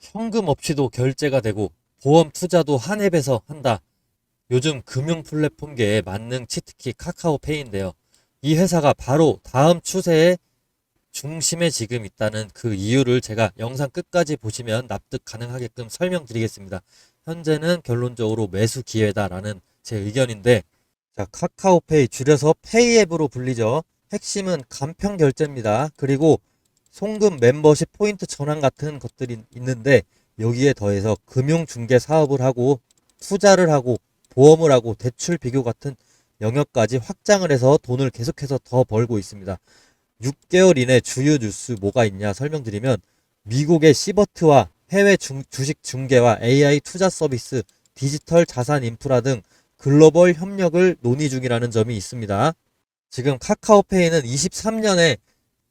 현금 없이도 결제가 되고 보험 투자도 한 앱에서 한다. 요즘 금융 플랫폼계의 만능 치트키 카카오페이인데요. 이 회사가 바로 다음 추세의 중심에 지금 있다는 그 이유를 제가 영상 끝까지 보시면 납득 가능하게끔 설명드리겠습니다. 현재는 결론적으로 매수 기회다라는 제 의견인데, 자, 카카오페이 줄여서 페이앱으로 불리죠. 핵심은 간편 결제입니다. 그리고 송금 멤버십 포인트 전환 같은 것들이 있는데, 여기에 더해서 금융 중개 사업을 하고, 투자를 하고, 보험을 하고, 대출 비교 같은 영역까지 확장을 해서 돈을 계속해서 더 벌고 있습니다. 6개월 이내 주요 뉴스 뭐가 있냐 설명드리면 미국의 시버트와 해외 중- 주식 중개와 AI 투자 서비스, 디지털 자산 인프라 등 글로벌 협력을 논의 중이라는 점이 있습니다. 지금 카카오페이는 23년에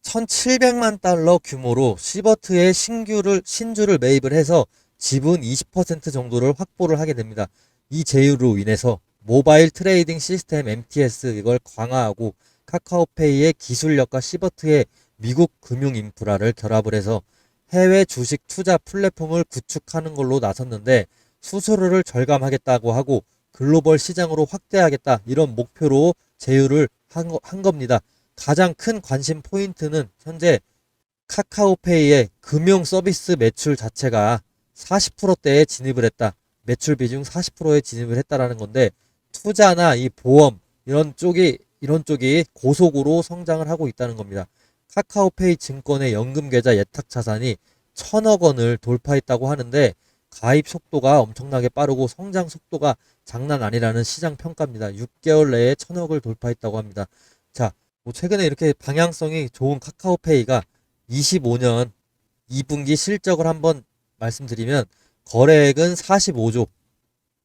1,700만 달러 규모로 시버트의 신규를 신주를 매입을 해서 지분 20% 정도를 확보를 하게 됩니다. 이 제휴로 인해서 모바일 트레이딩 시스템 MTS 이걸 강화하고 카카오페이의 기술력과 시버트의 미국 금융 인프라를 결합을 해서 해외 주식 투자 플랫폼을 구축하는 걸로 나섰는데 수수료를 절감하겠다고 하고 글로벌 시장으로 확대하겠다 이런 목표로 제휴를 한, 거- 한 겁니다. 가장 큰 관심 포인트는 현재 카카오페이의 금융 서비스 매출 자체가 40%대에 진입을 했다. 매출 비중 40%에 진입을 했다라는 건데 투자나 이 보험 이런 쪽이 이런 쪽이 고속으로 성장을 하고 있다는 겁니다. 카카오페이 증권의 연금 계좌 예탁 자산이 천억 원을 돌파했다고 하는데 가입 속도가 엄청나게 빠르고 성장 속도가 장난 아니라는 시장 평가입니다. 6개월 내에 천억을 돌파했다고 합니다. 자, 뭐 최근에 이렇게 방향성이 좋은 카카오페이가 25년 2분기 실적을 한번 말씀드리면 거래액은 45조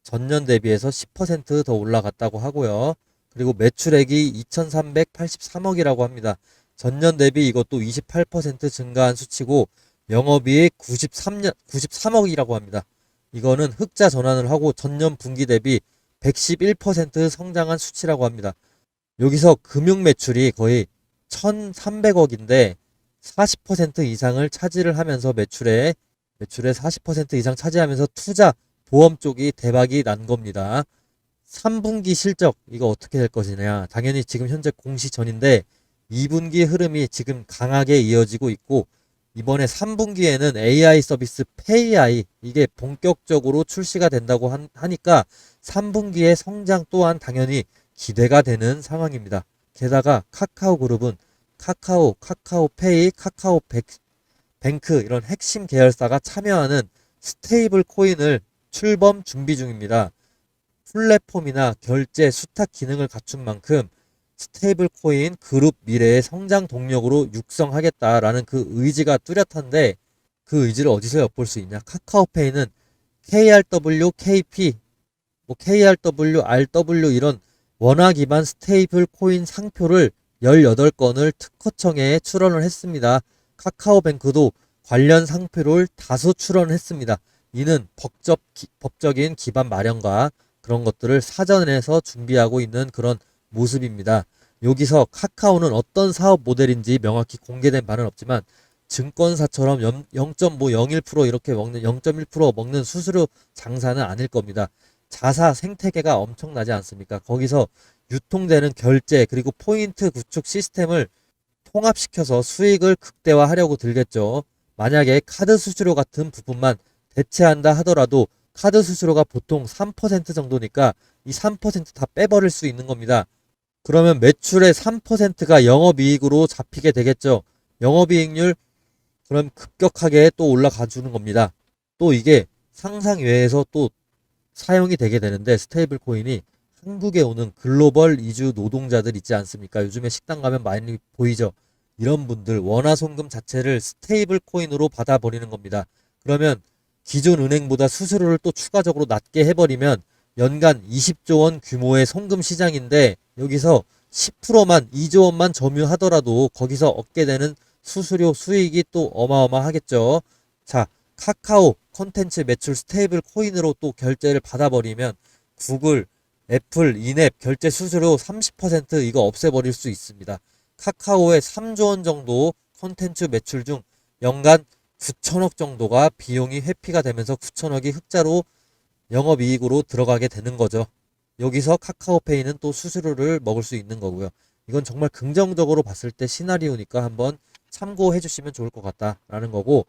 전년 대비해서 10%더 올라갔다고 하고요. 그리고 매출액이 2,383억이라고 합니다. 전년 대비 이것도 28% 증가한 수치고 영업이익 93년 93억이라고 합니다. 이거는 흑자 전환을 하고 전년 분기 대비 111% 성장한 수치라고 합니다. 여기서 금융 매출이 거의 1,300억인데 40% 이상을 차지를 하면서 매출에 매출의 40% 이상 차지하면서 투자 보험 쪽이 대박이 난 겁니다. 3분기 실적 이거 어떻게 될 것이냐? 당연히 지금 현재 공시 전인데 2분기 흐름이 지금 강하게 이어지고 있고 이번에 3분기에는 AI 서비스 페이아이 이게 본격적으로 출시가 된다고 한- 하니까 3분기의 성장 또한 당연히 기대가 되는 상황입니다. 게다가 카카오 그룹은 카카오, 카카오페이, 카카오 백, 뱅크 이런 핵심 계열사가 참여하는 스테이블 코인을 출범 준비 중입니다. 플랫폼이나 결제, 수탁 기능을 갖춘 만큼 스테이블 코인 그룹 미래의 성장 동력으로 육성하겠다라는 그 의지가 뚜렷한데 그 의지를 어디서 엿볼 수 있냐? 카카오페이는 KRW, KP, 뭐 KRW, RW 이런 원화 기반 스테이블 코인 상표를 18건을 특허청에 출원을 했습니다. 카카오뱅크도 관련 상표를 다수 출원했습니다. 이는 법적, 기- 법적인 기반 마련과 그런 것들을 사전에서 준비하고 있는 그런 모습입니다. 여기서 카카오는 어떤 사업 모델인지 명확히 공개된 바는 없지만 증권사처럼 0.01% 이렇게 먹는 0.1% 먹는 수수료 장사는 아닐 겁니다. 자사 생태계가 엄청나지 않습니까? 거기서 유통되는 결제 그리고 포인트 구축 시스템을 통합시켜서 수익을 극대화하려고 들겠죠. 만약에 카드 수수료 같은 부분만 대체한다 하더라도 카드 수수료가 보통 3% 정도니까 이 3%다 빼버릴 수 있는 겁니다. 그러면 매출의 3%가 영업이익으로 잡히게 되겠죠. 영업이익률 그럼 급격하게 또 올라가 주는 겁니다. 또 이게 상상 외에서 또 사용이 되게 되는데 스테이블 코인이 한국에 오는 글로벌 이주 노동자들 있지 않습니까? 요즘에 식당 가면 많이 보이죠. 이런 분들 원화 송금 자체를 스테이블 코인으로 받아버리는 겁니다. 그러면 기존 은행보다 수수료를 또 추가적으로 낮게 해버리면 연간 20조 원 규모의 송금 시장인데 여기서 10%만 2조 원만 점유하더라도 거기서 얻게 되는 수수료 수익이 또 어마어마하겠죠. 자, 카카오 컨텐츠 매출 스테이블 코인으로 또 결제를 받아버리면 구글, 애플, 인앱 결제 수수료 30% 이거 없애버릴 수 있습니다. 카카오의 3조 원 정도 컨텐츠 매출 중 연간 9천억 정도가 비용이 회피가 되면서 9천억이 흑자로 영업이익으로 들어가게 되는 거죠. 여기서 카카오페이는 또 수수료를 먹을 수 있는 거고요. 이건 정말 긍정적으로 봤을 때 시나리오니까 한번 참고해 주시면 좋을 것 같다라는 거고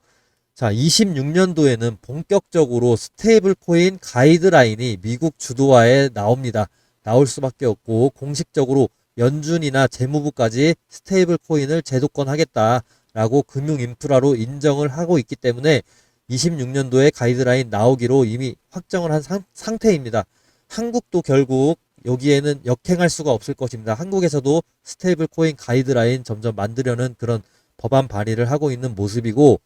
자, 26년도에는 본격적으로 스테이블 코인 가이드라인이 미국 주도하에 나옵니다. 나올 수밖에 없고 공식적으로 연준이나 재무부까지 스테이블 코인을 제도권 하겠다라고 금융 인프라로 인정을 하고 있기 때문에 26년도에 가이드라인 나오기로 이미 확정을 한 상, 상태입니다. 한국도 결국 여기에는 역행할 수가 없을 것입니다. 한국에서도 스테이블 코인 가이드라인 점점 만들려는 그런 법안 발의를 하고 있는 모습이고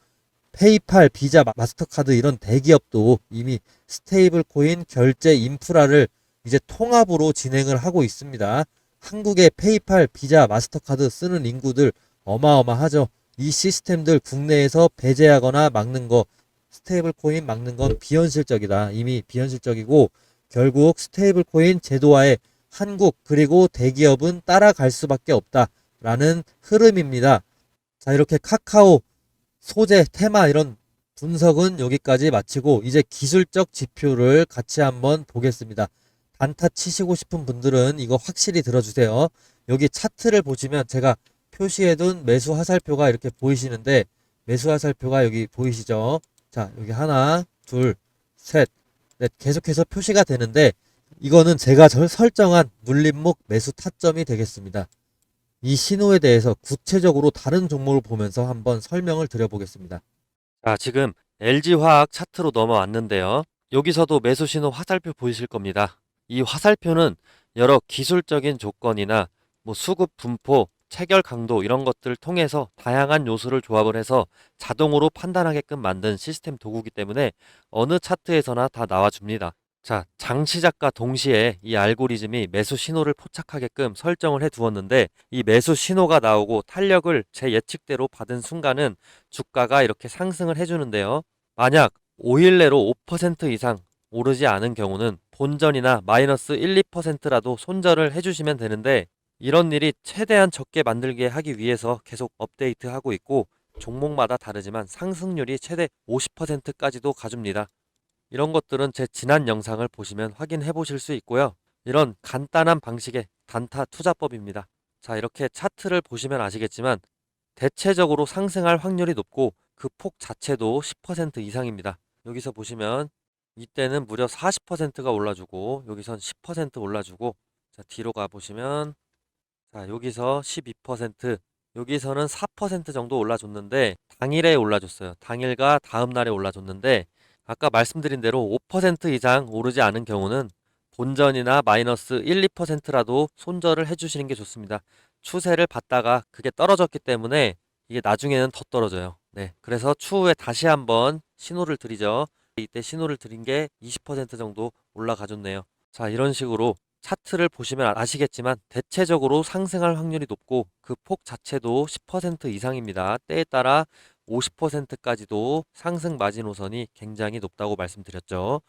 페이팔, 비자, 마스터카드 이런 대기업도 이미 스테이블 코인 결제 인프라를 이제 통합으로 진행을 하고 있습니다. 한국의 페이팔, 비자, 마스터카드 쓰는 인구들 어마어마하죠. 이 시스템들 국내에서 배제하거나 막는 거 스테이블 코인 막는 건 비현실적이다. 이미 비현실적이고 결국 스테이블 코인 제도화에 한국 그리고 대기업은 따라갈 수밖에 없다라는 흐름입니다. 자, 이렇게 카카오 소재, 테마 이런 분석은 여기까지 마치고 이제 기술적 지표를 같이 한번 보겠습니다. 단타 치시고 싶은 분들은 이거 확실히 들어주세요. 여기 차트를 보시면 제가 표시해둔 매수 화살표가 이렇게 보이시는데 매수 화살표가 여기 보이시죠? 자, 여기 하나, 둘, 셋, 넷 계속해서 표시가 되는데 이거는 제가 절 설정한 눌림목 매수 타점이 되겠습니다. 이 신호에 대해서 구체적으로 다른 종목을 보면서 한번 설명을 드려보겠습니다. 자, 지금 LG화학 차트로 넘어왔는데요. 여기서도 매수 신호 화살표 보이실 겁니다. 이 화살표는 여러 기술적인 조건이나 뭐 수급 분포, 체결 강도 이런 것들을 통해서 다양한 요소를 조합을 해서 자동으로 판단하게끔 만든 시스템 도구기 때문에 어느 차트에서나 다 나와줍니다. 자, 장 시작과 동시에 이 알고리즘이 매수 신호를 포착하게끔 설정을 해 두었는데 이 매수 신호가 나오고 탄력을 제 예측대로 받은 순간은 주가가 이렇게 상승을 해 주는데요. 만약 5일 내로 5% 이상 오르지 않은 경우는 본전이나 마이너스 1, 2%라도 손절을 해 주시면 되는데 이런 일이 최대한 적게 만들게 하기 위해서 계속 업데이트하고 있고 종목마다 다르지만 상승률이 최대 50%까지도 가줍니다. 이런 것들은 제 지난 영상을 보시면 확인해 보실 수 있고요. 이런 간단한 방식의 단타 투자법입니다. 자, 이렇게 차트를 보시면 아시겠지만 대체적으로 상승할 확률이 높고 그 폭 자체도 10% 이상입니다. 여기서 보시면 이때는 무려 40%가 올라주고 여기선 10% 올라주고 자, 뒤로 가 보시면 자, 여기서 12% 여기서는 4% 정도 올라줬는데 당일에 올라줬어요. 당일과 다음 날에 올라줬는데 아까 말씀드린 대로 5% 이상 오르지 않은 경우는 본전이나 마이너스 1, 2%라도 손절을 해주시는 게 좋습니다. 추세를 봤다가 그게 떨어졌기 때문에 이게 나중에는 더 떨어져요. 네. 그래서 추후에 다시 한번 신호를 드리죠. 이때 신호를 드린 게 20% 정도 올라가줬네요. 자, 이런 식으로 차트를 보시면 아시겠지만 대체적으로 상승할 확률이 높고 그 폭 자체도 10% 이상입니다. 때에 따라 50%까지도 상승 마지노선이 굉장히 높다고 말씀드렸죠.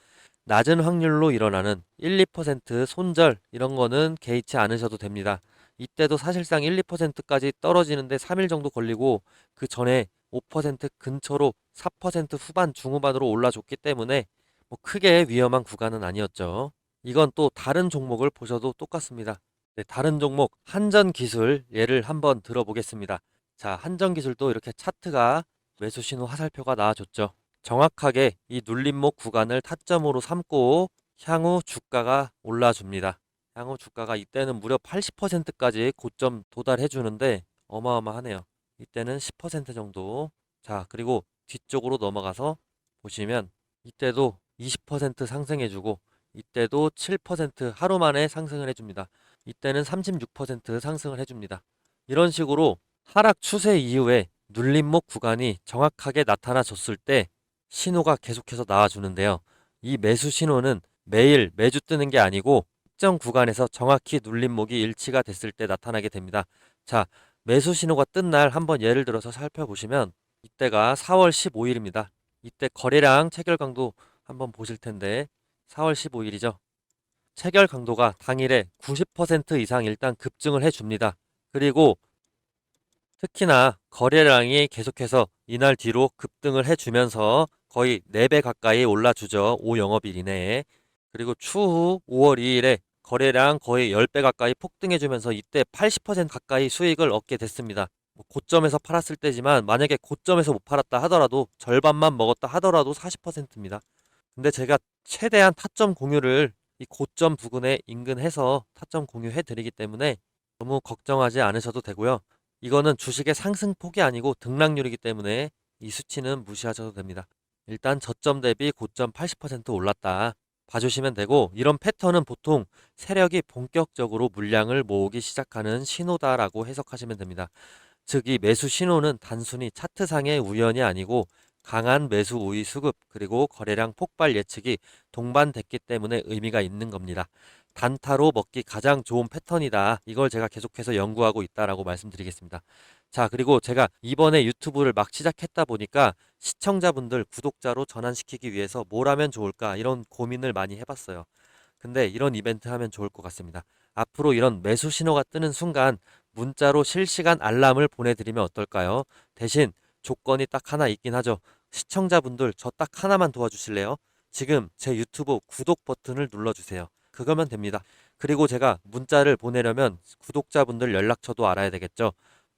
낮은 확률로 일어나는 1, 2% 손절 이런 거는 개의치 않으셔도 됩니다. 이때도 사실상 1, 2%까지 떨어지는데 3일 정도 걸리고 그 전에 5% 근처로 4% 후반 중후반으로 올라줬기 때문에 뭐 크게 위험한 구간은 아니었죠. 이건 또 다른 종목을 보셔도 똑같습니다. 네, 다른 종목 한전 기술 예를 한번 들어보겠습니다. 자, 한전 기술도 이렇게 차트가 매수 신호 화살표가 나와줬죠. 정확하게 이 눌림목 구간을 타점으로 삼고 향후 주가가 올라줍니다. 향후 주가가 이때는 무려 80%까지 고점 도달해 주는데 어마어마하네요. 이때는 10% 정도. 자, 그리고 뒤쪽으로 넘어가서 보시면 이때도 20% 상승해 주고 이때도 7% 하루 만에 상승을 해 줍니다. 이때는 36% 상승을 해 줍니다. 이런 식으로 하락 추세 이후에 눌림목 구간이 정확하게 나타나줬을 때 신호가 계속해서 나와주는데요. 이 매수 신호는 매일 매주 뜨는 게 아니고 특정 구간에서 정확히 눌림목이 일치가 됐을 때 나타나게 됩니다. 자, 매수 신호가 뜬 날 한번 예를 들어서 살펴보시면 이때가 4월 15일입니다. 이때 거래량 체결 강도 한번 보실 텐데 4월 15일이죠. 체결 강도가 당일에 90% 이상 일단 급증을 해줍니다. 그리고 특히나 거래량이 계속해서 이날 뒤로 급등을 해주면서 거의 4배 가까이 올라주죠. 5영업일 이내에. 그리고 추후 5월 2일에 거래량 거의 10배 가까이 폭등해주면서 이때 80% 가까이 수익을 얻게 됐습니다. 뭐 고점에서 팔았을 때지만 만약에 고점에서 못 팔았다 하더라도 절반만 먹었다 하더라도 40%입니다. 근데 제가 최대한 타점 공유를 이 고점 부근에 인근해서 타점 공유해 드리기 때문에 너무 걱정하지 않으셔도 되고요. 이거는 주식의 상승폭이 아니고 등락률이기 때문에 이 수치는 무시하셔도 됩니다. 일단 저점 대비 고점 80% 올랐다. 봐주시면 되고 이런 패턴은 보통 세력이 본격적으로 물량을 모으기 시작하는 신호다라고 해석하시면 됩니다. 즉 이 매수 신호는 단순히 차트상의 우연이 아니고 강한 매수 우위 수급 그리고 거래량 폭발 예측이 동반됐기 때문에 의미가 있는 겁니다. 단타로 먹기 가장 좋은 패턴이다. 이걸 제가 계속해서 연구하고 있다라고 말씀드리겠습니다. 자, 그리고 제가 이번에 유튜브를 막 시작했다 보니까 시청자분들 구독자로 전환시키기 위해서 뭘 하면 좋을까 이런 고민을 많이 해봤어요. 근데 이런 이벤트 하면 좋을 것 같습니다. 앞으로 이런 매수 신호가 뜨는 순간 문자로 실시간 알람을 보내드리면 어떨까요? 대신 조건이 딱 하나 있긴 하죠. 시청자분들 저 딱 하나만 도와주실래요? 지금 제 유튜브 구독 버튼을 눌러주세요. 그거면 됩니다. 그리고 제가 문자를 보내려면 구독자분들 연락처도 알아야 되겠죠.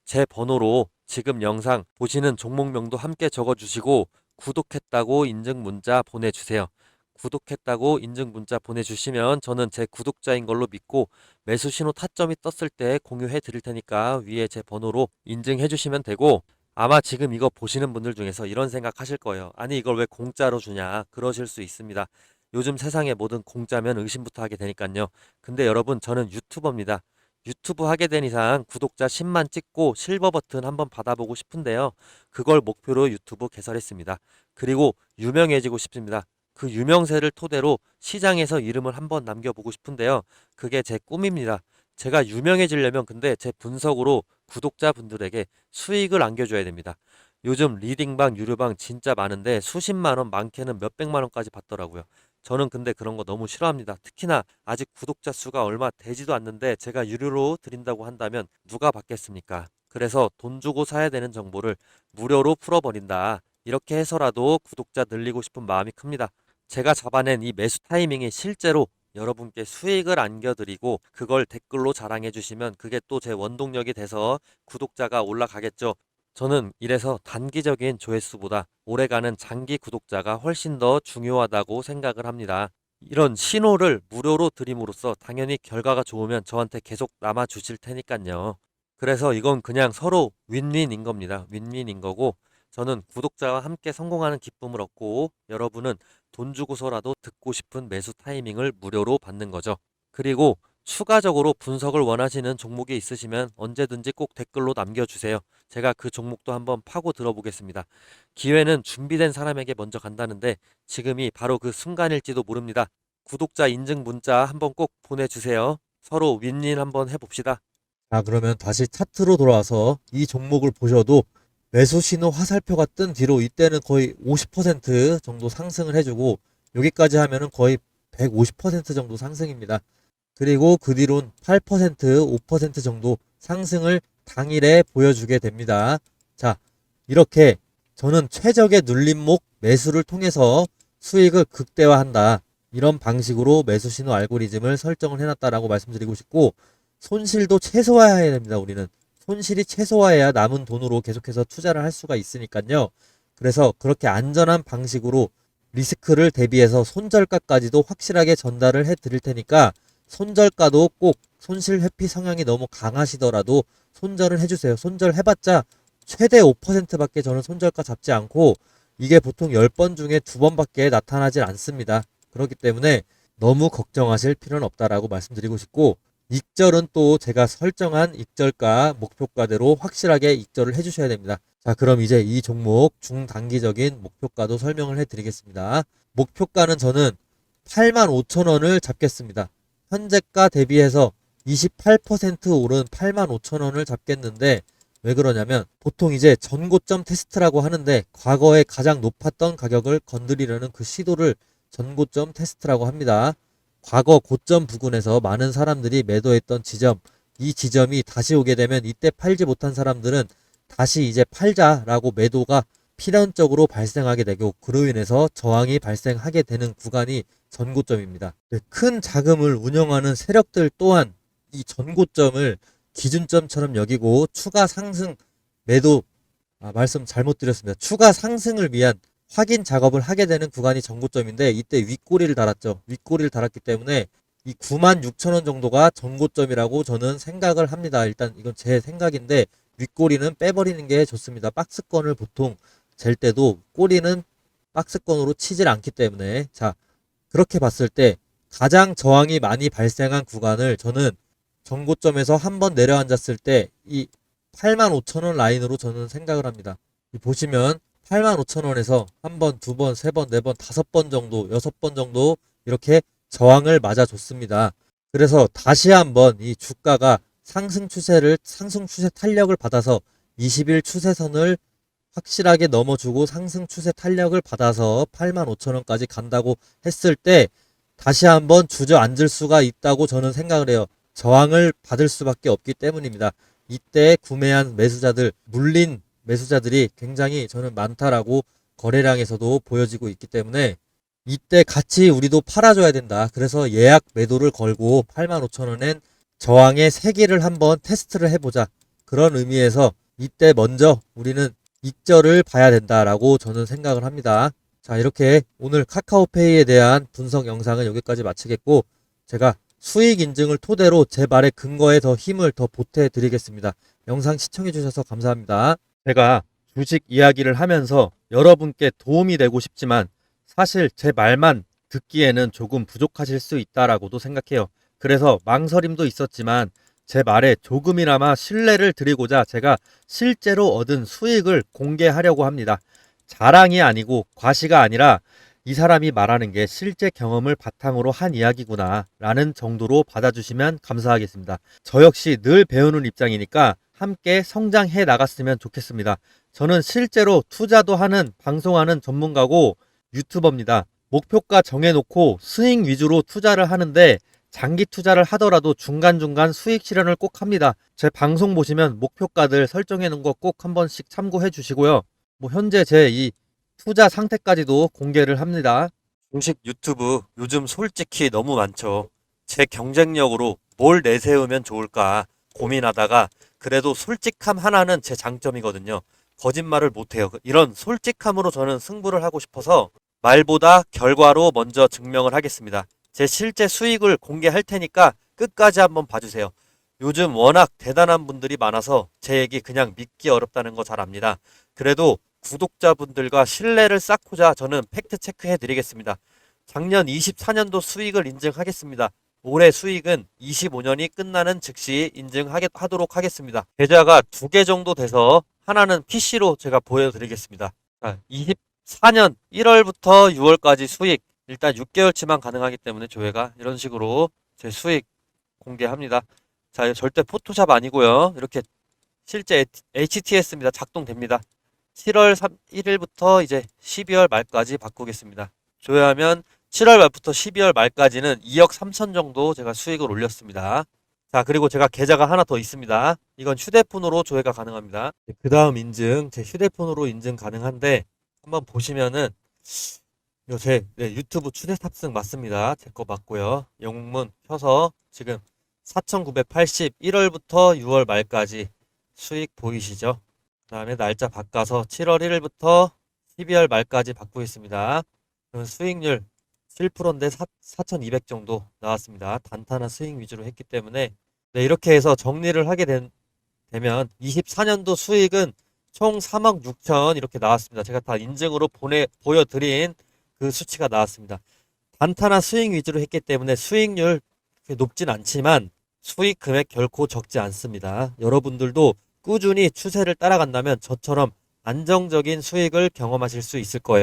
제 번호로 지금 영상 보시는 종목명도 함께 적어주시고 구독했다고 인증 문자 보내주세요. 구독했다고 인증 문자 보내주시면 저는 제 구독자인 걸로 믿고 매수 신호 타점이 떴을 때 공유해 드릴 테니까 위에 제 번호로 인증해 주시면 되고 아마 지금 이거 보시는 분들 중에서 이런 생각 하실 거예요. 아니 이걸 왜 공짜로 주냐 그러실 수 있습니다. 요즘 세상에 뭐든 공짜면 의심부터 하게 되니까요. 근데 여러분 저는 유튜버입니다. 유튜브 하게 된 이상 구독자 10만 찍고 실버 버튼 한번 받아보고 싶은데요. 그걸 목표로 유튜브 개설했습니다. 그리고 유명해지고 싶습니다. 그 유명세를 토대로 시장에서 이름을 한번 남겨보고 싶은데요. 그게 제 꿈입니다. 제가 유명해지려면 근데 제 분석으로 구독자분들에게 수익을 안겨줘야 됩니다. 요즘 리딩방, 유료방 진짜 많은데 수십만 원, 많게는 몇백만 원까지 받더라고요. 저는 근데 그런 거 너무 싫어합니다. 특히나 아직 구독자 수가 얼마 되지도 않는데 제가 유료로 드린다고 한다면 누가 받겠습니까? 그래서 돈 주고 사야 되는 정보를 무료로 풀어버린다. 이렇게 해서라도 구독자 늘리고 싶은 마음이 큽니다. 제가 잡아낸 이 매수 타이밍이 실제로 여러분께 수익을 안겨드리고 그걸 댓글로 자랑해 주시면 그게 또 제 원동력이 돼서 구독자가 올라가겠죠. 저는 이래서 단기적인 조회수보다 오래가는 장기 구독자가 훨씬 더 중요하다고 생각을 합니다. 이런 신호를 무료로 드림으로써 당연히 결과가 좋으면 저한테 계속 남아 주실 테니까요. 그래서 이건 그냥 서로 윈윈인 겁니다. 윈윈인 거고 저는 구독자와 함께 성공하는 기쁨을 얻고 여러분은 돈 주고서라도 듣고 싶은 매수 타이밍을 무료로 받는 거죠. 그리고 추가적으로 분석을 원하시는 종목이 있으시면 언제든지 꼭 댓글로 남겨주세요. 제가 그 종목도 한번 파고 들어보겠습니다. 기회는 준비된 사람에게 먼저 간다는데 지금이 바로 그 순간일지도 모릅니다. 구독자 인증 문자 한번 꼭 보내주세요. 서로 윈윈 한번 해봅시다. 자, 그러면 다시 차트로 돌아와서 이 종목을 보셔도 매수 신호 화살표가 뜬 뒤로 이때는 거의 50% 정도 상승을 해주고 여기까지 하면은 거의 150% 정도 상승입니다. 그리고 그 뒤론 8%, 5% 정도 상승을 당일에 보여주게 됩니다. 자, 이렇게 저는 최적의 눌림목 매수를 통해서 수익을 극대화한다. 이런 방식으로 매수 신호 알고리즘을 설정을 해놨다라고 말씀드리고 싶고 손실도 최소화해야 됩니다. 우리는 손실이 최소화해야 남은 돈으로 계속해서 투자를 할 수가 있으니까요. 그래서 그렇게 안전한 방식으로 리스크를 대비해서 손절가까지도 확실하게 전달을 해 드릴 테니까 손절가도 꼭 손실 회피 성향이 너무 강하시더라도 손절을 해주세요. 손절 해봤자 최대 5%밖에 저는 손절가 잡지 않고 이게 보통 10번 중에 2번밖에 나타나질 않습니다. 그렇기 때문에 너무 걱정하실 필요는 없다라고 말씀드리고 싶고 익절은 또 제가 설정한 익절가 목표가대로 확실하게 익절을 해주셔야 됩니다. 자, 그럼 이제 이 종목 중단기적인 목표가도 설명을 해드리겠습니다. 목표가는 저는 85,000원을 잡겠습니다. 현재가 대비해서 28% 오른 85,000원을 잡겠는데 왜 그러냐면 보통 이제 전고점 테스트라고 하는데 과거에 가장 높았던 가격을 건드리려는 그 시도를 전고점 테스트라고 합니다. 과거 고점 부근에서 많은 사람들이 매도했던 지점, 이 지점이 다시 오게 되면 이때 팔지 못한 사람들은 다시 이제 팔자라고 매도가 필연적으로 발생하게 되고 그로 인해서 저항이 발생하게 되는 구간이 전고점입니다. 네, 큰 자금을 운영하는 세력들 또한 이 전고점을 기준점처럼 여기고 추가 상승 매도 아, 말씀 잘못 드렸습니다. 추가 상승을 위한 확인 작업을 하게 되는 구간이 전고점인데 이때 윗꼬리를 달았죠. 윗꼬리를 달았기 때문에 이 9만 6천 원 정도가 전고점이라고 저는 생각을 합니다. 일단 이건 제 생각인데 윗꼬리는 빼버리는 게 좋습니다. 박스권을 보통 잴 때도 꼬리는 박스권으로 치질 않기 때문에 자 그렇게 봤을 때 가장 저항이 많이 발생한 구간을 저는 전고점에서 한 번 내려앉았을 때 이 8만 5천 원 라인으로 저는 생각을 합니다. 이 보시면 8만 5천 원에서 한 번, 두 번, 세 번, 네 번, 다섯 번 정도, 여섯 번 정도 이렇게 저항을 맞아줬습니다. 그래서 다시 한번 이 주가가 상승 추세를 상승 추세 탄력을 받아서 20일 추세선을 확실하게 넘어주고 상승 추세 탄력을 받아서 8만 5천 원까지 간다고 했을 때 다시 한번 주저앉을 수가 있다고 저는 생각을 해요. 저항을 받을 수밖에 없기 때문입니다. 이때 구매한 매수자들, 물린 매수자들이 굉장히 저는 많다라고 거래량에서도 보여지고 있기 때문에 이때 같이 우리도 팔아줘야 된다. 그래서 예약 매도를 걸고 8만 5천 원엔 저항의 세기를 한번 테스트를 해보자. 그런 의미에서 이때 먼저 우리는 익절을 봐야 된다라고 저는 생각을 합니다. 자, 이렇게 오늘 카카오페이에 대한 분석 영상은 여기까지 마치겠고, 제가 수익 인증을 토대로 제 말의 근거에 더 힘을 더 보태 드리겠습니다. 영상 시청해 주셔서 감사합니다. 제가 주식 이야기를 하면서 여러분께 도움이 되고 싶지만 사실 제 말만 듣기에는 조금 부족하실 수 있다라고도 생각해요. 그래서 망설임도 있었지만 제 말에 조금이나마 신뢰를 드리고자 제가 실제로 얻은 수익을 공개하려고 합니다. 자랑이 아니고 과시가 아니라 이 사람이 말하는 게 실제 경험을 바탕으로 한 이야기구나 라는 정도로 받아주시면 감사하겠습니다. 저 역시 늘 배우는 입장이니까 함께 성장해 나갔으면 좋겠습니다. 저는 실제로 투자도 하는 방송하는 전문가고 유튜버입니다. 목표가 정해놓고 스윙 위주로 투자를 하는데 장기 투자를 하더라도 중간중간 수익 실현을 꼭 합니다. 제 방송 보시면 목표가들 설정해 놓은 거 꼭 한 번씩 참고해 주시고요. 뭐 현재 제 이 투자 상태까지도 공개를 합니다. 주식 유튜브 요즘 솔직히 너무 많죠. 제 경쟁력으로 뭘 내세우면 좋을까 고민하다가 그래도 솔직함 하나는 제 장점이거든요. 거짓말을 못해요. 이런 솔직함으로 저는 승부를 하고 싶어서 말보다 결과로 먼저 증명을 하겠습니다. 제 실제 수익을 공개할 테니까 끝까지 한번 봐주세요. 요즘 워낙 대단한 분들이 많아서 제 얘기 그냥 믿기 어렵다는 거 잘 압니다. 그래도 구독자분들과 신뢰를 쌓고자 저는 팩트 체크해 드리겠습니다. 작년 24년도 수익을 인증하겠습니다. 올해 수익은 25년이 끝나는 즉시 인증하도록 하겠습니다. 계좌가 두 개 정도 돼서 하나는 PC로 제가 보여드리겠습니다. 자, 24년 1월부터 6월까지 수익 일단 6개월치만 가능하기 때문에 조회가 이런 식으로 제 수익 공개합니다. 자, 절대 포토샵 아니고요. 이렇게 실제 HTS입니다. 작동됩니다. 7월 3, 1일부터 이제 12월 말까지 바꾸겠습니다. 조회하면 7월 말부터 12월 말까지는 2억 3천 정도 제가 수익을 올렸습니다. 자, 그리고 제가 계좌가 하나 더 있습니다. 이건 휴대폰으로 조회가 가능합니다. 그 다음 인증, 제 휴대폰으로 인증 가능한데, 한번 보시면은, 제 네, 유튜브 추대 탑승 맞습니다. 제 거 맞고요. 영문 켜서 지금 4,980 1월부터 6월 말까지 수익 보이시죠? 그 다음에 날짜 바꿔서 7월 1일부터 12월 말까지 바꾸겠습니다. 그럼 수익률 7%인데 4,200 정도 나왔습니다. 단단한 스윙 위주로 했기 때문에 네, 이렇게 해서 정리를 하게 된, 되면 24년도 수익은 총 3억 6천 이렇게 나왔습니다. 제가 다 인증으로 보내 보여드린 그 수치가 나왔습니다. 단단한 스윙 위주로 했기 때문에 수익률 높진 않지만 수익 금액 결코 적지 않습니다. 여러분들도 꾸준히 추세를 따라간다면 저처럼 안정적인 수익을 경험하실 수 있을 거예요.